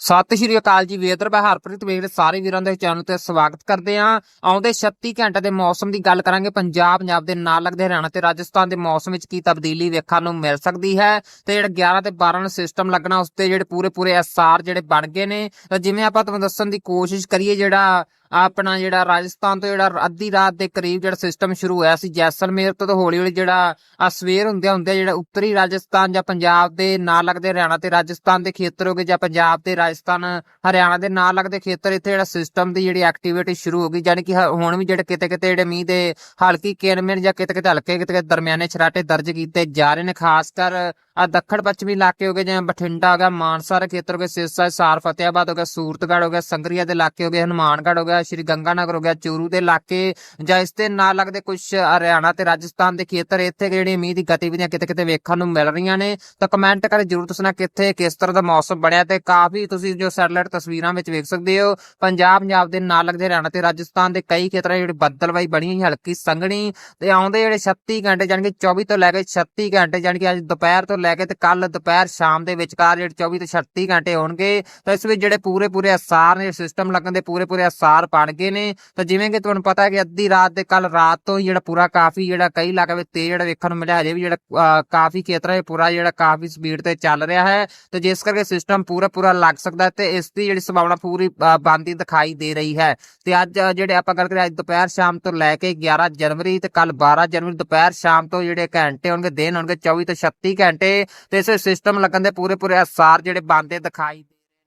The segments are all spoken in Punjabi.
ਸਤਿ ਸ਼੍ਰੀ ਅਕਾਲ ਜੀ ਵੇਦਰ ਮੈਂ ਹਰਪ੍ਰੀਤ ਵੇਖ ਰਹੇ ਸਾਰੇ ਵੀਰਾਂ ਦੇ ਚੈਨਲ ਤੇ ਸਵਾਗਤ ਕਰਦੇ ਹਾਂ। ਆਉਂਦੇ 36 ਘੰਟੇ ਦੇ ਮੌਸਮ ਦੀ ਗੱਲ ਕਰਾਂਗੇ। ਪੰਜਾਬ ਪੰਜਾਬ ਦੇ ਨਾਲ ਲੱਗਦੇ ਹਰਿਆਣਾ ਤੇ ਰਾਜਸਥਾਨ ਦੇ ਮੌਸਮ ਵਿੱਚ ਕੀ ਤਬਦੀਲੀ ਵੇਖਣ ਨੂੰ ਮਿਲ ਸਕਦੀ ਹੈ ਤੇ ਜਿਹੜਾ 11 ਤੇ 12 ਨੂੰ ਸਿਸਟਮ ਲੱਗਣਾ, ਉਸ ਤੇ ਜਿਹੜੇ ਪੂਰੇ ਪੂਰੇ ਅਸਾਰ ਜਿਹੜੇ ਬਣ ਗਏ ਨੇ ਜਿਵੇਂ ਆਪਾਂ ਤੁਹਾਨੂੰ ਦੱਸਣ ਦੀ ਕੋਸ਼ਿਸ਼ ਕਰੀਏ ਜਿਹੜਾ ਆਪਣਾ ਜਿਹੜਾ ਰਾਜਸਥਾਨ ਤੋਂ ਜਿਹੜਾ ਅੱਧੀ ਰਾਤ ਦੇ ਕਰੀਬ ਜਿਹੜਾ ਸਿਸਟਮ ਸ਼ੁਰੂ ਹੋਇਆ ਸੀ, ਜੈਸਲਮੇਰ ਤੋਂ ਹੌਲੀ ਹੌਲੀ ਜਿਹੜਾ ਆ ਸਵੇਰ ਹੁੰਦੇ ਹੁੰਦੇ ਜਿਹੜਾ ਉੱਤਰੀ ਰਾਜਸਥਾਨ ਜਾਂ ਪੰਜਾਬ ਦੇ ਨਾਲ ਲੱਗਦੇ ਹਰਿਆਣਾ ਤੇ ਰਾਜਸਥਾਨ ਦੇ ਖੇਤਰ ਹੋ ਗਏ ਜਾਂ ਪੰਜਾਬ ਤੇ ਰਾਜਸਥਾਨ, ਹਰਿਆਣਾ ਦੇ ਨਾਲ ਲੱਗਦੇ ਖੇਤਰ, ਇੱਥੇ ਜਿਹੜਾ ਸਿਸਟਮ ਦੀ ਜਿਹੜੀ ਐਕਟੀਵਿਟੀ ਸ਼ੁਰੂ ਹੋ ਗਈ ਯਾਨੀ ਕਿ ਹੁਣ ਵੀ ਜਿਹੜੇ ਕਿਤੇ ਕਿਤੇ ਜਿਹੜੇ ਮੀਂਹ ਦੇ ਹਲਕੀ ਕਿਰਮਿਰ ਜਾਂ ਕਿਤੇ ਕਿਤੇ ਹਲਕੇ ਕਿਤੇ ਕਿਤੇ ਦਰਮਿਆਨੇ ਛਰਾਟੇ ਦਰਜ ਕੀਤੇ ਜਾ ਰਹੇ ਨੇ ਖਾਸ ਕਰ ਆ ਦੱਖਣ ਪੱਛਮੀ ਇਲਾਕੇ ਹੋ ਗਏ ਜਿਵੇਂ ਬਠਿੰਡਾ ਹੋ ਗਿਆ, ਮਾਨਸਾ ਦੇ ਖੇਤਰ ਹੋ ਗਏ, ਸਿਰਸਾ ਸਾਰ ਫਤਿਆਬਾਦ ਹੋ ਗਿਆ, ਸੂਰਤਗੜ੍ਹ ਹੋ ਗਿਆ, ਸੰਗਰੀਆ ਦੇ ਇਲਾਕੇ ਹੋ ਗਏ, ਹਨੂਮਾਨਗੜ੍ਹ ਹੋ ਗਿਆ ਸ਼੍ਰੀ ਗੰਗਾਨਗਰ ਹੋ ਗਿਆ, ਚੂਰੂ ਦੇ ਇਲਾਕੇ ਜਾਂ ਇਸ ਦੇ ਨਾਲ ਲੱਗਦੇ ਕੁਝ ਹਰਿਆਣਾ ਤੇ ਰਾਜਸਥਾਨ ਦੇ ਖੇਤਰ, ਇੱਥੇ ਜਿਹੜੀ ਮੀਂਹ ਦੀ ਗਤੀਵਿਧੀਆਂ ਕਿਤੇ ਕਿਤੇ ਵੇਖਣ ਨੂੰ ਮਿਲ ਰਹੀਆਂ ਨੇ। ਤਾਂ ਕਮੈਂਟ ਕਰਕੇ ਜਰੂਰ ਦੱਸਣਾ ਕਿੱਥੇ, ਕਿਸ ਤਰ੍ਹਾਂ ਦਾ ਮੌਸਮ ਬਣਿਆ ਤੇ ਕਾਫੀ ਤੁਸੀਂ ਜੋ ਸੈਟਲਾਈਟ ਤਸਵੀਰਾਂ ਵਿੱਚ ਵੇਖ ਸਕਦੇ ਹੋ ਪੰਜਾਬ ਪੰਜਾਬ ਦੇ ਨਾਲ ਲੱਗਦੇ ਹਰਿਆਣਾ ਤੇ ਰਾਜਸਥਾਨ ਦੇ ਕਈ ਖੇਤਰਾਂ 'ਚ ਜਿਹੜੀ ਬੱਦਲਵਾਈ ਬਣੀ ਹਲਕੀ ਸੰਘਣੀ ਤੇ ਆਉਂਦੇ ਜਿਹੜੇ 36 ਘੰਟੇ ਜਾਣੀ ਕਿ 24 ਤੋਂ ਲੈ ਕੇ 36 ਘੰਟੇ ਜਾਣੀ ਕਿ ਅੱਜ ਦੁਪਹਿਰ ਤੋਂ ਲੈ ਕੇ ਤੇ ਕੱਲ ਦੁਪਹਿਰ ਸ਼ਾਮ ਦੇ ਵਿਚਕਾਰ ਜਿਹੜੇ 24 ਤੇ 36 ਘੰਟੇ ਹੋਣਗੇ, ਤਾਂ ਇਸ ਵਿੱਚ ਜਿਹੜੇ ਪੂਰੇ ਪੂਰੇ ਅਸਾਰ ਨੇ ਸਿਸਟਮ ਲੱਗਣ ਦੇ ਪੂਰੇ ਪੂਰੇ ਅਸਾਰ ਬਣ ਗਏ ਨੇ। ਤਾਂ ਜਿਵੇਂ ਕਿ ਤੁਹਾਨੂੰ ਪਤਾ ਹੈ ਕਿ ਅੱਧੀ ਰਾਤ ਦੇ ਕੱਲ ਰਾਤ ਤੋਂ ਹੀ ਜਿਹੜਾ ਪੂਰਾ ਕਾਫੀ ਜਿਹੜਾ ਕਈ ਇਲਾਕੇ ਵਿੱਚ ਤੇਜ਼ ਜਿਹੜਾ ਵੇਖਣ ਨੂੰ ਮਿਲਿਆ ਹਜੇ ਵੀ ਜਿਹੜਾ ਕਾਫੀ ਖੇਤਰ 'ਚ ਪੂਰਾ ਜਿਹੜਾ ਕਾਫੀ ਸਪੀਡ ਤੇ ਚੱਲ ਰਿਹਾ ਹੈ। ਤੇ ਜਿਸ ਕਰਕੇ ਸਿਸਟਮ ਪੂਰਾ ਪੂਰਾ ਲੱਗ ਸਕਦਾ ਹੈ ਤੇ ਇਸ ਦੀ ਜਿਹੜੀ ਸੰਭਾਵਨਾ ਪੂਰੀ ਅਹ, ਬਣਦੀ ਦਿਖਾਈ ਦੇ ਰਹੀ ਹੈ। ਤੇ ਅੱਜ ਜਿਹੜੇ ਆਪਾਂ ਗੱਲ ਕਰੀਏ ਅੱਜ ਦੁਪਹਿਰ ਸ਼ਾਮ ਤੋਂ ਲੈ ਕੇ 11 ਜਨਵਰੀ ਤੇ ਕੱਲ 12 ਜਨਵਰੀ ਦੁਪਹਿਰ ਸ਼ਾਮ ਤੋਂ ਜਿਹੜੇ ਘੰਟੇ ਹੋਣਗੇ ਦਿਨ ਹੋਣਗੇ 24 ਤੋਂ 36 ਘੰਟੇ। ਤੇ ਇਸ ਸਿਸਟਮ ਲੱਗਣ ਦੇ ਪੂਰੇ ਪੂਰੇ ਅਸਾਰ ਜਿਹੜੇ ਬਣਦੇ ਦਿਖਾਈ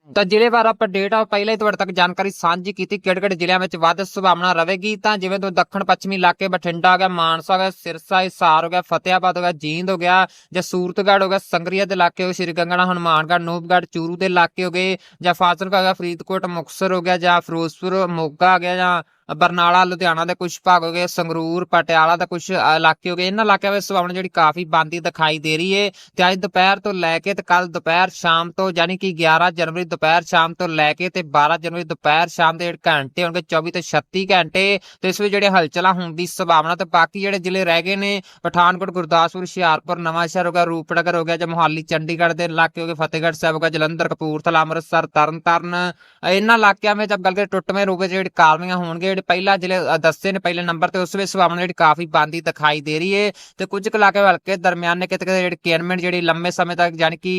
ਤਾਂ ਜ਼ਿਲ੍ਹੇ ਵਾਰ ਆਪਾਂ ਡੇਟ ਆ ਪਹਿਲਾਂ ਹੀ ਤੁਹਾਡੇ ਤੱਕ ਜਾਣਕਾਰੀ ਸਾਂਝੀ ਕੀਤੀ ਕਿਹੜੇ ਕਿਹੜੇ ਜ਼ਿਲ੍ਹਿਆਂ ਵਿੱਚ ਵੱਧ ਸੰਭਾਵਨਾ ਰਹੇਗੀ। ਤਾਂ ਜਿਵੇਂ ਤੋਂ ਦੱਖਣ ਪੱਛਮੀ ਇਲਾਕੇ, ਬਠਿੰਡਾ ਹੋ ਗਿਆ, ਮਾਨਸਾ ਹੋ ਗਿਆ, ਸਿਰਸਾ, ਹਿਸਾਰ ਹੋ ਗਿਆ ਫਤਿਆਬਾਦ ਹੋ ਗਿਆ, ਜੀਂਦ ਹੋ ਗਿਆ, ਜਾਂ ਸੂਰਤਗੜ੍ਹ ਹੋ ਗਿਆ, ਸੰਗਰੀਆ ਦੇ ਇਲਾਕੇ ਹੋ ਸ਼੍ਰੀ ਗੰਗਣਾ ਹਨੂਮਾਨਗੜ੍ਹ, ਨੂਪਗੜ੍ਹ, ਚੂਰੂ ਦੇ ਇਲਾਕੇ ਹੋ ਗਏ, ਜਾਂ ਫਾਜ਼ਿਲਕਾ ਹੋ ਗਿਆ, ਫਰੀਦਕੋਟ, ਮੁਕਤਸਰ ਹੋ ਗਿਆ, ਜਾਂ ਫਿਰੋਜ਼ਪੁਰ, ਮੋਗਾ ਹੋ ਗਿਆ, ਜਾਂ ਬਰਨਾਲਾ, ਲੁਧਿਆਣਾ ਦੇ ਕੁਝ ਭਾਗ ਹੋ ਗਏ, ਸੰਗਰੂਰ, ਪਟਿਆਲਾ ਦਾ ਕੁਝ ਇਲਾਕੇ ਹੋ ਗਏ। ਇਹਨਾਂ ਇਲਾਕਿਆਂ ਵਿੱਚ ਸੰਭਾਵਨਾ ਜਿਹੜੀ ਕਾਫੀ ਬੰਦੀ ਦਿਖਾਈ ਦੇ ਰਹੀ ਹੈ ਤੇ ਅੱਜ ਦੁਪਹਿਰ ਤੋਂ ਲੈ ਕੇ ਤੇ ਕੱਲ ਦੁਪਹਿਰ ਸ਼ਾਮ ਤੋਂ ਯਾਨੀ ਕਿ 11 ਜਨਵਰੀ ਦੁਪਹਿਰ ਸ਼ਾਮ ਤੋਂ ਲੈ ਕੇ ਤੇ 12 ਜਨਵਰੀ ਦੁਪਹਿਰ ਸ਼ਾਮ ਦੇ ਜਿਹੜੇ ਘੰਟੇ ਹੋਣਗੇ 24 ਤੋਂ 36 ਘੰਟੇ, ਤੇ ਇਸ ਵਿੱਚ ਜਿਹੜੇ ਹਲਚਲਾਂ ਹੋਣ ਦੀ ਸੰਭਾਵਨਾ ਤੇ ਬਾਕੀ ਜਿਹੜੇ ਜ਼ਿਲ੍ਹੇ ਰਹਿ ਗਏ ਨੇ, ਪਠਾਨਕੋਟ, ਗੁਰਦਾਸਪੁਰ, ਹੁਸ਼ਿਆਰਪੁਰ ਨਵਾਂਸ਼ਹਿਰ ਹੋ ਗਿਆ, ਰੂਪਨਗਰ ਹੋ ਗਿਆ, ਜਾਂ ਮੋਹਾਲੀ, ਚੰਡੀਗੜ੍ਹ ਦੇ ਇਲਾਕੇ ਹੋ ਗਏ, ਫਤਿਹਗੜ੍ਹ ਸਾਹਿਬ ਹੋ ਗਿਆ, ਜਲੰਧਰ, ਕਪੂਰਥਲਾ, ਅੰਮ੍ਰਿਤਸਰ, ਤਰਨਤਾਰਨ, ਇਹਨਾਂ ਇਲਾਕਿਆਂ ਵਿੱਚ ਗੱਲ ਕਰੀਏ, ਟੁੱਟਵੇਂ ਰੂਪ ਵਿੱਚ ਜਿਹੜੇ ਕਾਰਵਾਈਆਂ ਹੋਣਗੇ ਜਿਹੜੇ ਪਹਿਲਾ ਜਿਹੜੇ ਦੱਸੇ ਨੇ ਪਹਿਲੇ ਨੰਬਰ ਤੇ ਉਸ ਵਿੱਚ ਸੰਭਾਵਨਾ ਜਿਹੜੀ ਕਾਫੀ ਬੰਦੀ ਦਿਖਾਈ ਦੇ ਰਹੀ ਹੈ ਤੇ ਕੁਝ ਕੁ ਹਲਕੇ ਦਰਮਿਆਨੇ ਕਿਤੇ ਕਿਤੇ ਜਿਹੜੀ ਕੇਨਮੈਂਟ ਜਿਹੜੀ ਲੰਮੇ ਸਮੇਂ ਤੱਕ ਯਾਨੀ ਕਿ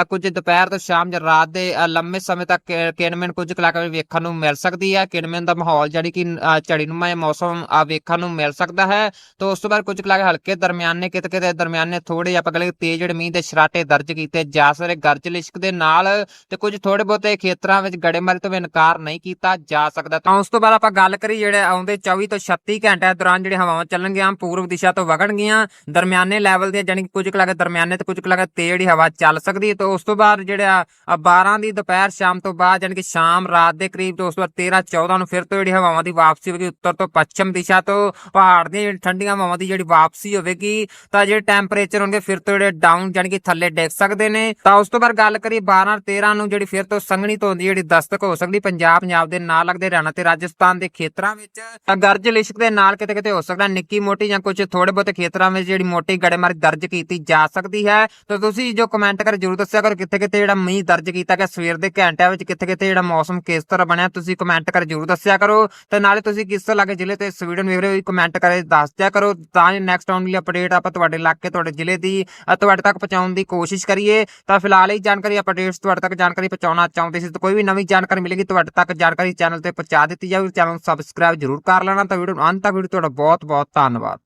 ਅ, ਕੁਝ ਦੁਪਹਿਰ ਤੋਂ ਸ਼ਾਮ ਜਾਂ ਰਾਤ ਦੇ ਲੰਮੇ ਸਮੇਂ ਤੱਕ ਕੇਨਮੈਂਟ ਕੁਝ ਕੁ ਵੇਖਣ ਨੂੰ ਮਿਲ ਸਕਦੀ ਹੈ। ਕੇਨਮੈਂਟ ਦਾ ਮਾਹੌਲ ਯਾਨੀ ਕਿ ਅ, ਝੜੀਨੁਮਾ ਮੌਸਮ ਅ, ਵੇਖਣ ਨੂੰ ਮਿਲ ਸਕਦਾ ਹੈ। ਤੇ ਉਸ ਤੋਂ ਬਾਅਦ ਕੁਝ ਕਲਾਕੇ ਇਲਾਕੇ ਹਲਕੇ ਦਰਮਿਆਨੇ ਕਿਤੇ ਕਿਤੇ ਦਰਮਿਆਨੇ ਥੋੜੇ ਆਪਾਂ ਕਹਿੰਦੇ ਤੇਜ਼ ਜਿਹੜੇ ਮੀਂਹ ਦੇ ਸਰਾਟੇ ਦਰਜ ਕੀਤੇ ਜਾ ਸਕਦੇ ਗਰਜ ਲਿਸ਼ਕ ਦੇ ਨਾਲ ਤੇ ਕੁਝ ਥੋੜੇ ਬਹੁਤੇ ਖੇਤਰਾਂ ਵਿੱਚ ਗੜੇਮਾਰੀ ਤੋਂ ਵੀ ਇਨਕਾਰ ਨਹੀਂ ਕੀਤਾ ਜਾ ਸਕਦਾ। ਤਾਂ ਉਸ ਤੋਂ ਬਾਅਦ ਆਪਾਂ ਗੱਲ ਕਰੀ ਜਿਹੜੇ ਆਉਂਦੇ 24 ਤੋਂ 36 ਘੰਟਿਆਂ ਦੌਰਾਨ ਜਿਹੜੇ ਹਵਾਵਾਂ ਚੱਲਣਗੀਆਂ ਪੂਰਬ ਦਿਸ਼ਾ ਤੋਂ ਵਗਣਗੀਆਂ, ਦਰਮਿਆਨੇ ਲੈਵਲ ਦੀਆਂ ਜਾਨੀ ਕੁਝ ਕੁ ਲੱਗੇ ਦਰਮਿਆਨੇ ਤੇ ਕੁਝ ਕੁ ਲੱਗੇ ਤੇਜ਼ ਜਿਹੜੀ ਹਵਾ ਚੱਲ ਸਕਦੀ ਹੈ ਤੇ ਉਸ ਤੋਂ ਬਾਅਦ ਜਿਹੜਾ 12 ਦੀ ਦੁਪਹਿਰ ਸ਼ਾਮ ਤੋਂ ਬਾਅਦ ਜਾਨੀ ਕਿ ਸ਼ਾਮ ਰਾਤ ਦੇ ਕਰੀਬ ਤੋਂ ਉਸ ਤੋਂ 13 14 ਨੂੰ ਫਿਰ ਤੋਂ ਜਿਹੜੀ ਹਵਾਵਾਂ ਦੀ ਵਾਪਸੀ ਹੋਵੇਗੀ, ਉੱਤਰ ਤੋਂ ਪੱਛਮ ਦਿਸ਼ਾ ਤੋਂ ਪਹਾੜ ਦੀਆਂ ਠੰਡੀਆਂ ਹਵਾਵਾਂ ਦੀ ਜਿਹੜੀ ਵਾਪਸੀ ਹੋਵੇਗੀ, ਤਾਂ ਜਿਹੜੇ ਟੈਂਪਰੇਚਰ ਹੋਣਗੇ ਫਿਰ ਤੋਂ ਜਿਹੜੇ ਡਾਊਨ ਜਾਨੀ ਕਿ ਥੱਲੇ ਡਿੱਗ ਸਕਦੇ ਨੇ। ਤਾਂ ਉਸ ਤੋਂ ਬਾਅਦ ਗੱਲ ਕਰੀਏ 12 13 ਨੂੰ ਜਿਹੜੀ ਫਿਰ ਤੋਂ ਸੰਘਣੀ ਧੁੰਦ ਦੀ ਜਿਹੜੀ ਦਸਤਕ ਹੋ ਸਕਦੀ, ਪੰਜਾਬ ਪੰਜਾਬ ਦੇ ਨਾਲ ਲੱਗਦੇ ਹਰਿਆਣਾ ਤੇ ਰਾਜਸਥਾਨ ਦੇ ਖੇਤਰਾਂ ਖੇਤਰਾਂ ਵਿੱਚ। ਤਾਂ ਗਰਜ ਲਿਸ਼ਕ ਦੇ ਨਾਲ ਕਿਤੇ ਕਿਤੇ ਹੋ ਸਕਦਾ ਨਿੱਕੀ ਮੋਟੀ ਜਾਂ ਕੁਝ ਥੋੜੇ ਬਹੁਤੇ ਖੇਤਰਾਂ ਵਿੱਚ ਜਿਹੜੀ ਮੋਟੀ ਗੜੇਮਾਰੀ ਦਰਜ ਕੀਤੀ ਜਾ ਸਕਦੀ ਹੈ। ਤਾਂ ਤੁਸੀਂ ਜੋ ਕਮੈਂਟ ਕਰ ਜਰੂਰ ਦੱਸਿਆ ਕਰੋ, ਕਿੱਥੇ ਕਿਤੇ ਜਿਹੜਾ ਮੀਂਹ ਦਰਜ ਕੀਤਾ ਗਿਆ ਸਵੇਰ ਦੇ ਘੰਟਿਆਂ ਵਿੱਚ, ਕਿੱਥੇ ਕਿਤੇ ਜਿਹੜਾ ਮੌਸਮ ਕਿਸ ਤਰ੍ਹਾਂ ਬਣਿਆ, ਤੁਸੀਂ ਕਮੈਂਟ ਕਰ ਜਰੂਰ ਦੱਸਿਆ ਕਰੋ। ਤੇ ਨਾਲੇ ਤੁਸੀਂ ਕਿਸ ਤਰ੍ਹਾਂ ਲੱਗੇ ਜ਼ਿਲ੍ਹੇ ਤੇ ਇਸ ਵੀਡੀਓ ਨੂੰ ਵੇਖ ਰਹੇ ਹੋ ਕਮੈਂਟ ਕਰੇ, ਦੱਸ ਦਿਆ ਕਰੋ। ਤਾਂ ਜੋ ਨੈਕਸਟ ਆਉਣ ਵਾਲੀ ਅਪਡੇਟ ਆਪਾਂ ਤੁਹਾਡੇ ਇਲਾਕੇ, ਤੁਹਾਡੇ ਜ਼ਿਲ੍ਹੇ ਦੀ ਤੁਹਾਡੇ ਤੱਕ ਪਹੁੰਚਾਉਣ ਦੀ ਕੋਸ਼ਿਸ਼ ਕਰੀਏ। ਤਾਂ ਫਿਲਹਾਲ ਇਹ ਜਾਣਕਾਰੀ ਅਪਡੇਟਸ ਤੁਹਾਡੇ ਤੱਕ ਜਾਣਕਾਰੀ ਪਹੁੰਚਾਉਣਾ ਚਾਹੁੰਦੇ ਸੀ। ਤਾਂ ਕੋਈ ਵੀ ਨਵੀਂ ਜਾਣਕਾਰੀ ਮਿਲੇਗੀ, ਤੁਹਾਡੇ ਤੱਕ ਜਾਣਕਾਰੀ ਚੈਨਲ ਤੇ ਪਹੁੰਚਾ ਦਿੱਤੀ ਜਾਵੇਗੀ ਚੈਨਲ ਨੂੰ ਸਬਸਕ੍ਰਾਈਬ ਜਰੂਰ ਕਰ ਲੈਣਾ ਤਾਂ ਵੀਡੀਓ ਨੂੰ ਅੰਤ ਤੱਕ ਵੀਡੀਓ ਤੁਹਾਡਾ ਬਹੁਤ ਬਹੁਤ ਧੰਨਵਾਦ।